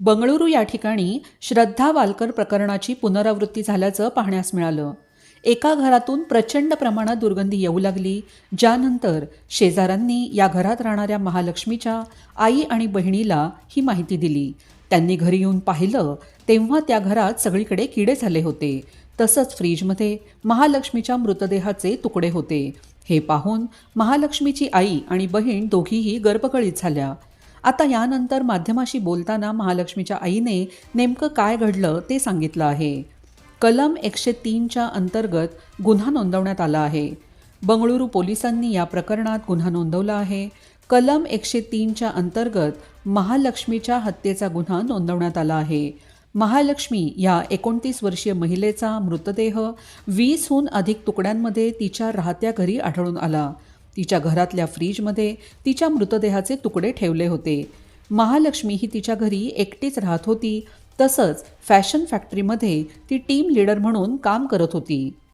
बंगळुरू या ठिकाणी श्रद्धा वालकर प्रकरणाची पुनरावृत्ती झाल्याचं पाहण्यास मिळालं. एका घरातून प्रचंड प्रमाणात दुर्गंधी येऊ लागली. ज्यानंतर शेजाऱ्यांनी या घरात राहणाऱ्या महालक्ष्मीच्या आई आणि बहिणीला ही माहिती दिली. त्यांनी घरी येऊन पाहिलं तेव्हा त्या घरात सगळीकडे किडे झाले होते. तसंच फ्रीजमध्ये महालक्ष्मीच्या मृतदेहाचे तुकडे होते. हे पाहून महालक्ष्मीची आई आणि बहीण दोघीही गर्भकळीत झाल्या. आता यानंतर माध्यमाशी बोलताना महालक्ष्मीच्या आईने नेमकं काय घडलं ते सांगितलं आहे. कलम एकशे तीनच्या अंतर्गत गुन्हा नोंदवण्यात आला आहे. बंगळुरू पोलिसांनी या प्रकरणात गुन्हा नोंदवला आहे. कलम एकशे तीनच्या अंतर्गत महालक्ष्मीच्या हत्येचा गुन्हा नोंदवण्यात आला आहे. महालक्ष्मी या एकोणतीस वर्षीय महिलेचा मृतदेह वीसहून अधिक तुकड्यांमध्ये तिच्या राहत्या घरी आढळून आला. तिच्या घरातल्या फ्रीजमध्ये तिच्या मृतदेहाचे तुकडे ठेवले होते. महालक्ष्मी ही तिच्या घरी एकटीच राहत होती. तसंच फॅशन फॅक्टरीमध्ये ती टीम लीडर म्हणून काम करत होती.